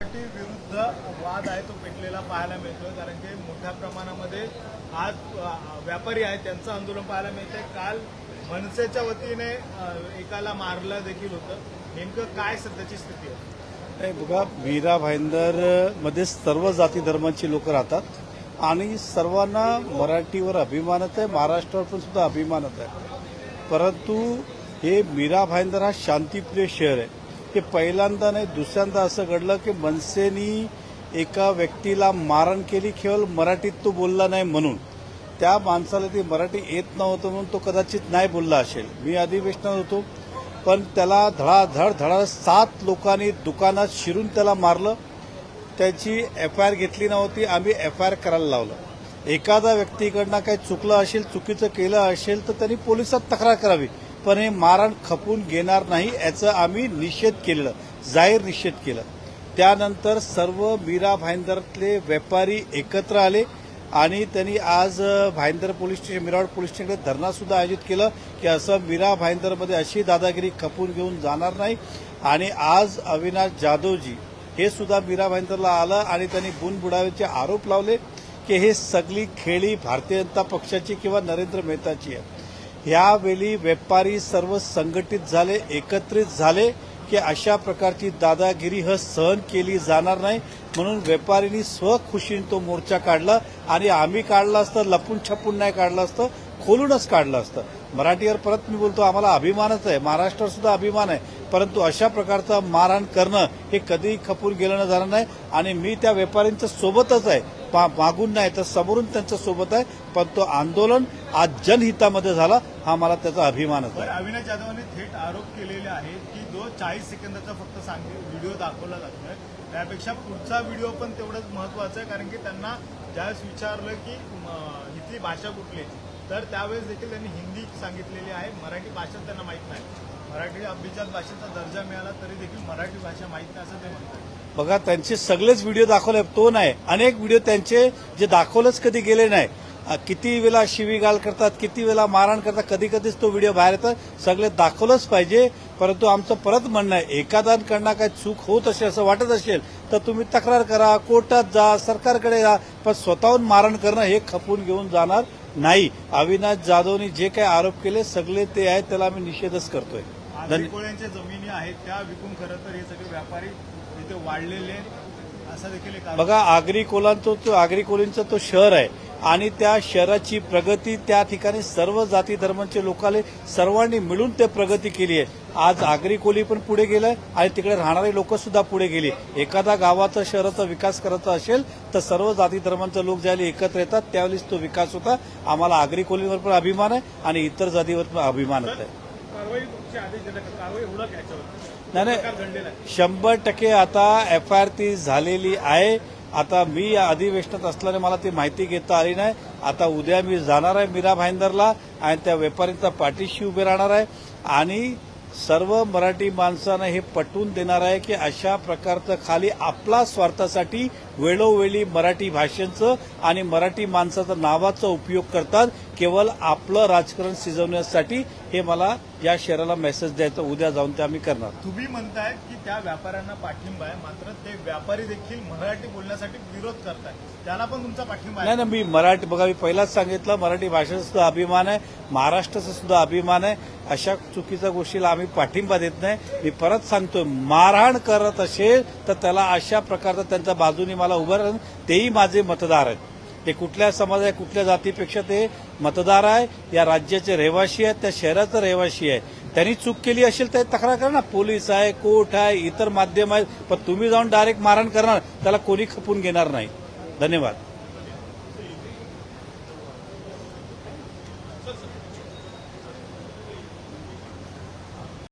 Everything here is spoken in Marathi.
मराठी विरुद्ध वाद आहे तो पेटलेला पाहायला मिळतोय. कारण की मोठ्या प्रमाणामध्ये आज व्यापारी आहेत त्यांचं आंदोलन पाहायला मिळतंय. काल मनसेच्या वतीने एकाला मारलं देखील होतं. नेमकं काय सध्याची स्थिती आहे? नाही बघा मीरा भाईंदरमध्ये सर्व जाती धर्माची लोक राहतात. आणि सर्वांना मराठीवर अभिमानच आहे महाराष्ट्रावर पण सुद्धा अभिमानच आहे. परंतु हे मीरा भाईंदर हा शांतीप्रिय शहर आहे. हे पहिल्यांदा नाही दुसऱ्यांदा असं घडलं की मनसेनी एका व्यक्तीला मारण केली केवळ मराठीत तो बोलला नाही म्हणून. त्या माणसाला ती मराठी येत नव्हतं म्हणून तो कदाचित नाही बोलला असेल. मी अधिवेशनात होतो पण त्याला धडाधड धडा सात लोकांनी दुकानात शिरून त्याला मारलं. त्याची एफ आय आर घेतली नव्हती आम्ही एफ आय आर करायला लावलं. एखादा व्यक्तीकडनं काही चुकलं असेल चुकीचं केलं असेल तर त्यांनी पोलिसात तक्रार करावी. पण हे मारण खपून घेणार नाही याचं आम्ही निषेध केलेलं जाहीर निषेध केलं. त्यानंतर सर्व मीरा भाईंदरातले व्यापारी एकत्र आले आणि त्यांनी आज भाईंदर पोलीस स्टेशन मिरावड पोलीस स्टेशनकडे धरणासुद्धा आयोजित केलं की असं मीरा भाईंदरमध्ये अशी दादागिरी खपून घेऊन जाणार नाही. आणि आज अविनाश जाधवजी हे सुद्धा मीरा भाईंदरला आलं आणि त्यांनी बुनबुडावेचे आरोप लावले की हे सगळी खेळी भारतीय जनता पक्षाची किंवा नरेंद्र मेहताची आहे. यावेळी व्यापारी सर्व संघटित झाले एकत्रित झाले की अशा प्रकारची दादागिरी ह सहन केली जाणार नाही. म्हणून व्यापाऱ्यांनी स्वखुशीने तो मोर्चा काढला आणि आम्ही काढला असतं लपून छपून नाही काढलं असतं खोलूनच काढलं असतं. मराठीवर परत मी बोलतो आम्हाला अभिमानच आहे. महाराष्ट्रावर सुद्धा अभिमान आहे. परंतु अशा प्रकारचं मारहाण करणं हे कधीही खपून गेलं जाणार नाही. आणि मी त्या व्यापाऱ्यांच्या सोबतच आहे. पा- मागून नाही तर समोरून त्यांच्यासोबत आहे पण तो आंदोलन आज जनहितामध्ये झाला हा मला त्याचा अभिमानच आहे. अविनाश जाधवांनी थेट आरोप केलेले आहेत की जो चाळीस सेकंदाचा फक्त सांग व्हिडिओ दाखवला जातोय त्यापेक्षा पुढचा व्हिडिओ पण तेवढंच महत्त्वाचा आहे कारण की त्यांना ज्यावेळेस विचारलं की इथली भाषा कुठली तर त्यावेळेस देखील त्यांनी हिंदी सांगितलेली आहे मराठी भाषा त्यांना माहीत नाही. मराठी अभिजात भाषेचा दर्जा मिळाला तरी देखील मराठी भाषा माहीत नाही असं ते म्हणतात. बघा त्यांचे सगळेच व्हिडिओ दाखवले. तो नाही. अनेक व्हिडिओ त्यांचे जे दाखवलंच कधी गेले नाही. किती वेळा शिवीगाळ करतात किती वेळा मारहाण करतात कधी कधीच तो व्हिडिओ बाहेर येतात सगळे दाखवलंच पाहिजे. परंतु आमचं परत म्हणणं आहे एखाद्यांकडनं काय चूक होत असेल असं वाटत असेल तर तुम्ही तक्रार करा कोर्टात जा सरकारकडे जा पण स्वतःहून मारण करणं हे खपून घेऊन जाणार नाही. अविनाश जाधवनी जे काही आरोप केले सगळे ते आहेत त्याला आम्ही निषेधच करतोय. जमिनी आहेत त्या विकून खरं तर हे सगळे व्यापारी तिथे वाढलेले असं देखील बघा आगरी कोलांचं तो आगरी कोलींचं तो शहर आहे. आणि त्या शहराची प्रगती त्या ठिकाणी सर्व जाती धर्मांचे लोकांनी सर्वांनी मिळून ते प्रगती केली आहे. आज आगरी कोली पण पुढे गेलं आणि तिकडे राहणारे लोक सुद्धा पुढे गेली. एखादा गावाचा शहराचा विकास करायचा असेल तर सर्व जाती धर्मांचे लोक ज्यावेळी एकत्र येतात त्यावेळेस तो विकास होता. आम्हाला आगरी कोलींवर पण अभिमान आहे आणि इतर जातीवर पण अभिमानच आहे. नाही नाही. शंभर टक्के आता एफ आय आर ती झालेली आहे. आता मी या अधिवेशनात असल्याने मला ती माहिती घेता आली नाही. आता उद्या मी जाणार आहे मीरा भाईंदरला आणि त्या व्यापाऱ्यांचा पाठीशी उभे राहणार आहे. आणि सर्व मराठी माणसांना हे पटवून देणार आहे की अशा प्रकारचं खाली आपला स्वार्थासाठी वेळोवेळी मराठी भाषेचं आणि मराठी माणसाचं नावाचा उपयोग करतात. केवळ आपलं राजकारण शिजवण्यासाठी हे मला या शहराला मेसेज द्यायचा. उद्या जाऊन ते आम्ही करणार. तुम्ही म्हणताय की त्या व्यापाऱ्यांना पाठिंबा आहे मात्र ते व्यापारी देखील मराठी बोलण्यासाठी विरोध करताय त्याला पण तुमचा पाठिंबा नाही ना मी मराठी बघा मी पहिलाच सांगितलं मराठी भाषेचा सुद्धा अभिमान आहे महाराष्ट्राचा सुद्धा अभिमान आहे. अशा चुकीच्या गोष्टीला आम्ही पाठिंबा देत नाही. मी परत सांगतो मारहाण करत असेल तर त्याला अशा प्रकारचा त्यांच्या बाजूने मला उभं राहून तेही माझे मतदार आहेत. ते कुठल्या समाज आहे कुठल्या जातीपेक्षा ते मतदार आहे या राज्याचे रहिवासी आहेत त्या शहराचा रहिवासी आहे त्यांनी चूक केली असेल तर तक्रार करा ना पोलीस आहे कोर्ट आहे इतर माध्यम आहेत पण तुम्ही जाऊन डायरेक्ट मारहाण करणार त्याला कोणी खपून घेणार नाही. धन्यवाद.